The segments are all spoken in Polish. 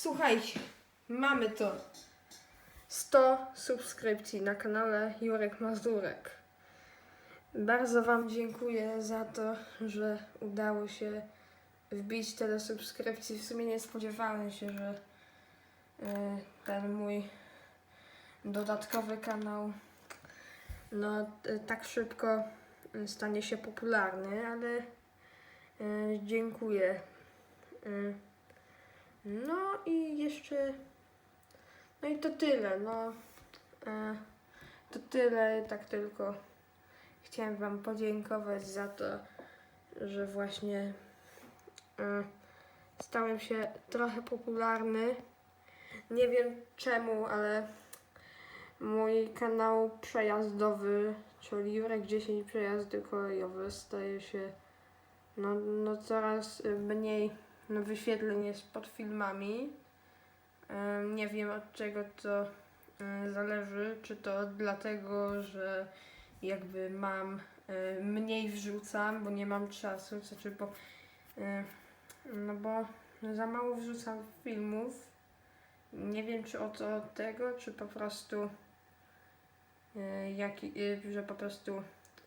Słuchajcie, mamy to. 100 subskrypcji na kanale Jurek Mazurek. Bardzo Wam dziękuję za to, że udało się wbić tyle subskrypcji. W sumie nie spodziewałem się, że y, ten mój dodatkowy kanał no y, tak szybko y, stanie się popularny, ale dziękuję. No i jeszcze. No i to tyle. No. E, to tyle, tak tylko. Chciałem Wam podziękować za to, że właśnie e, stałem się trochę popularny. Nie wiem czemu, ale mój kanał przejazdowy, czyli Jurek 10 przejazdy kolejowe, staje się no, no coraz mniej no, wyświetleń jest pod filmami. Nie wiem od czego to zależy. Czy to dlatego, że jakby mam mniej wrzucam, bo nie mam czasu, co czy bo no bo za mało wrzucam filmów. Nie wiem czy o to od tego, czy po prostu e, jak, e, że po prostu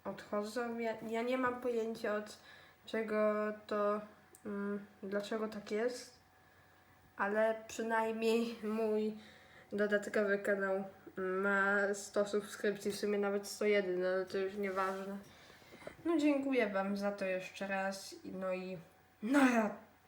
odchodzą. Ja, ja nie mam pojęcia od czego to dlaczego tak jest, ale przynajmniej mój dodatkowy kanał ma 100 subskrypcji, w sumie nawet 101, ale to już nieważne. No dziękuję Wam za to jeszcze raz, no i nara!